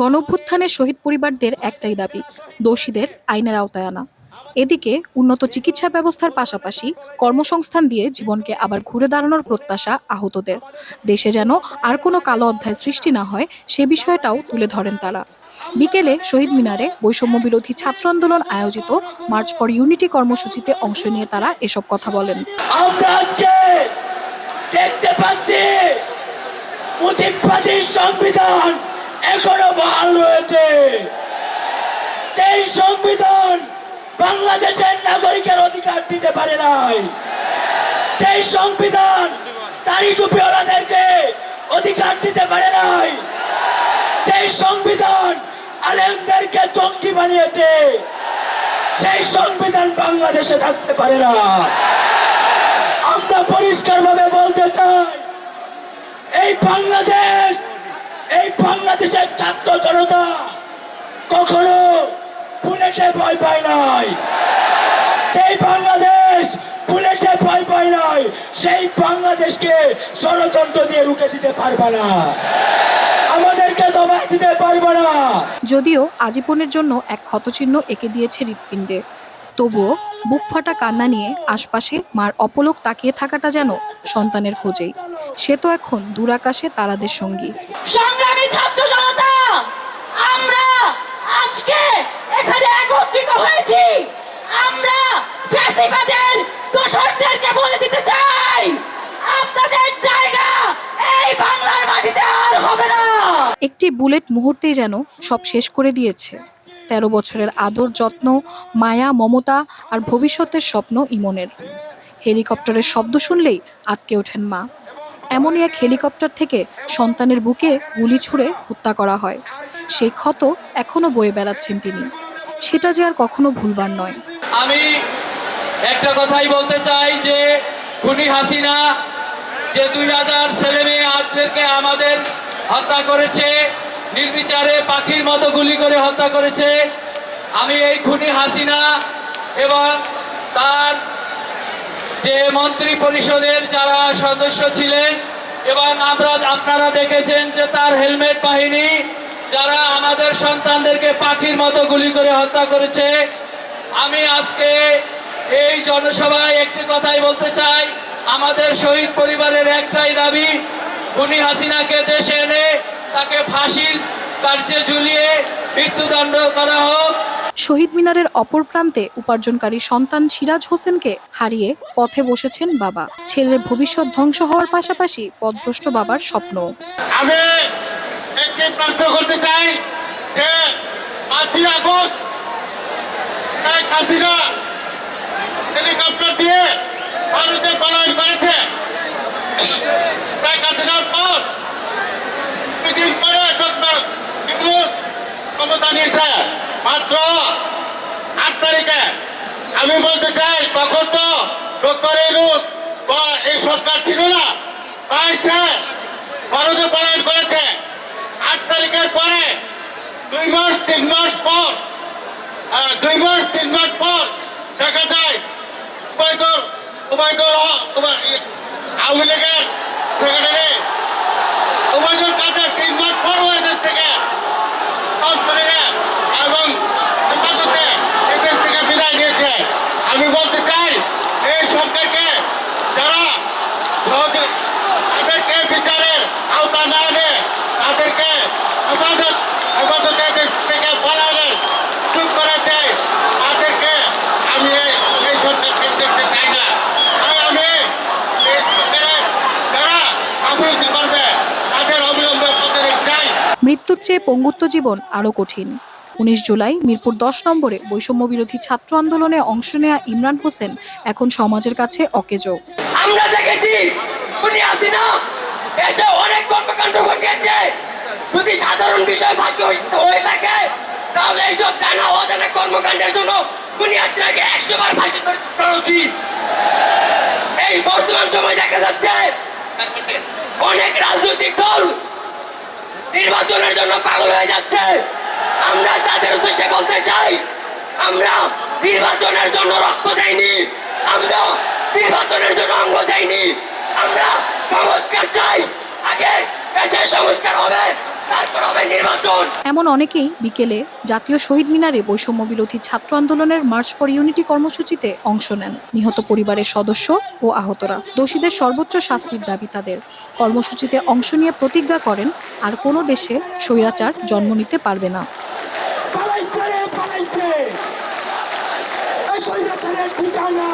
গণঅভ্যুত্থানের শহীদ পরিবারদের একটাই দাবি, দোষীদের আইনের আওতায় আনা। এদিকে উন্নত চিকিৎসা ব্যবস্থার পাশাপাশি কর্মসংস্থান দিয়ে জীবনকে আবার ঘুরে দাঁড়ানোর প্রত্যাশা আহতদের। দেশে যেন আর কোনো কালো অধ্যায় সৃষ্টি না হয়, সে বিষয়টাও তুলে ধরেন তারা। বিকেলে শহীদ মিনারে বৈষম্য বিরোধী ছাত্র আন্দোলন আয়োজিত মার্চ ফর ইউনিটি কর্মসূচিতে অংশ নিয়ে তারা এসব কথা বলেন। আমরা আজকে দেখতে পাচ্ছি সংবিধান এখনও যেই সংবিধান বাংলাদেশের নাগরিকের অধিকার দিতে পারে নাই যেই সংবিধান তারই টুপিওয়ালাদেরকে অধিকার দিতে পারে নাই যেই সংবিধান আলেমদেরকে চঙ্কি বানিয়েছে, সেই সংবিধান বাংলাদেশে থাকতে পারে না। আমরা পরিষ্কারভাবে বলতে চাই, এই বাংলাদেশ, এই বাংলাদেশের ছাত্র জনতা বুলেটে ভয় পায় নাই। সেই বাংলাদেশ বুলেটে ভয় পায় নাই সেই বাংলাদেশকে ষড়যন্ত্র দিয়ে রুখে দিতে পারবে না। আমাদেরকে দমায় দিতে পারবে না। যদিও আজীবনের জন্য এক ক্ষতচিহ্ন এঁকে দিয়েছে হৃৎপিণ্ডে। তবুও বুক ফাটা কান্না নিয়ে আশপাশে মার অপলক তাকিয়ে থাকাটা যেন সন্তানের খোঁজেই। সে তো এখন দূরাকাশে তারাদের সঙ্গী সংগ্রামী ছাত্র জনতা আমরা আজকে এখানে একত্রিত হয়েছি আমরা ফ্যাসিবাদের দোষরদেরকে বলে দিতে চাই আপনাদের জায়গা এই বাংলার আর হবে না। একটি বুলেট মুহূর্তেই যেন সব শেষ করে দিয়েছে। তেরো বছরের আদর যত্ন মায়া মমতা আর ভবিষ্যতের স্বপ্ন ইমনের। হেলিকপ্টারের শব্দ শুনলেই আটকে ওঠেন মা। এমনই এক হেলিকপ্টার থেকে সন্তানের বুকে গুলি ছুঁড়ে হত্যা করা হয়। সেই ক্ষত এখনও বয়ে বেড়াচ্ছেন তিনি। সেটা যে আর কখনো ভুলবার নয়। আমি একটা কথাই বলতে চাই যে খুনি হাসিনা যে দুই হাজার ছেলে মেয়ে আজদেরকে আমাদের হত্যা করেছে, নির্বিচারে পাখির মতো গুলি করে হত্যা করেছে, আমি এই খুনি হাসিনা এবং তার যে মন্ত্রী পরিষদের যারা সদস্য ছিলেন এবং আমরা, আপনারা দেখেছেন যে তার হেলমেট বাহিনী যারা আমাদের সন্তানদেরকে পাখির মতো গুলি করে হত্যা করেছে। আমি আজকে এই জনসভায় একটি কথাই বলতে চাই আমাদের শহীদ পরিবারের একটাই দাবি খুনি হাসিনাকে দেশে এনে তাকে ফাঁসির কার্যে ঝুলিয়ে মৃত্যুদণ্ড করা হোক। শহীদ মিনারের অপর প্রান্তে উপার্জনকারী সন্তান সিরাজ হোসেনকে হারিয়ে পথে বসেছেন বাবা। ছেলের ভবিষ্যৎ ধ্বংস হওয়ার পাশাপাশি পথভ্রষ্ট বাবার স্বপ্ন। আমি একটি প্রশ্ন করতে চাই যে পাঁচই আগস্ট শেখ হাসিনা হেলিকপ্টার দিয়ে ভারতে পলায়ন করেছে। ডক্টর ইউনুস আট তারিখে। আমি বলতে চাই, তখন তো ডক্টর ইউনুস বা এই সরকার ছিল না, তাই সে ভারতে পলায়ন করেছে। আট তারিখের পরে দুই মাস, তিন মাস পর দুই মাস, তিন মাস পর দেখা যায় উবায়দুল উবায়দুল হক উবা- ই- আওয়ামী লীগের সেক্রেটারি উবায়দুল কাদের তিন মাস পর ওই দেশ থেকে সংস্করণে এবং হেফাজতে এই দেশ থেকে বিদায় নিয়েছে আমি বলতে চাই এই সরকারকে যারা সহযোগ তাদেরকে বিচারের আওতা না এনে তাদেরকে হেফাজত হেফাজতে দেশ থেকে পলায়নের সুযোগ করে দেয় তাদেরকে আমি এই- এই সরকারকে দেখতে চাই না তাই আমি এই সরকারের যারা অবরোধ করবে তাদের অবিলম্বে প্রতিরোধ চাই মৃত্যুর চেয়ে পঙ্গুত্ব জীবন আরও কঠিন। উনিশ জুলাই, মিরপুর দশ নম্বরে বৈষম্য বিরোধী ছাত্র আন্দোলনে অংশ নেয়া ইমরান হোসেন এখন সমাজের কাছে অকেজো। আমরা দেখেছি, উনি এসে অনেক কর্মকাণ্ড ঘটিয়েছে। যদি সাধারণ বিষয় হয়ে থাকে, তাহলে এইসব জানা অজানা কর্মকাণ্ডের জন্য উনি একশো বার ফাঁসি উচিত। এই বর্তমান সময় দেখা যাচ্ছে, অনেক রাজনৈতিক দল নির্বাচনের জন্য পাগল হয়ে যাচ্ছে। আমরা তাদের উদ্দেশ্যে বলতে চাই, আমরা নির্বাচনের জন্য রক্ত দেয়নি আমরা নির্বাচনের জন্য অঙ্গ দেয়নি আমরা সংস্কার চাই। আগে দেশের সংস্কার হবে। এমন অনেকেই বিকেলে জাতীয় শহীদ মিনারে বৈষম্য বিরোধী ছাত্র আন্দোলনের মার্চ ফর ইউনিটি কর্মসূচিতে অংশ নেন। নিহত পরিবারের সদস্য ও আহতরা। দোষীদের সর্বোচ্চ শাস্তির দাবি তাদের। কর্মসূচিতে অংশ নিয়ে প্রতিজ্ঞা করেন আর কোনো দেশে স্বৈরাচার জন্ম নিতে পারবে না। ঠিকানা।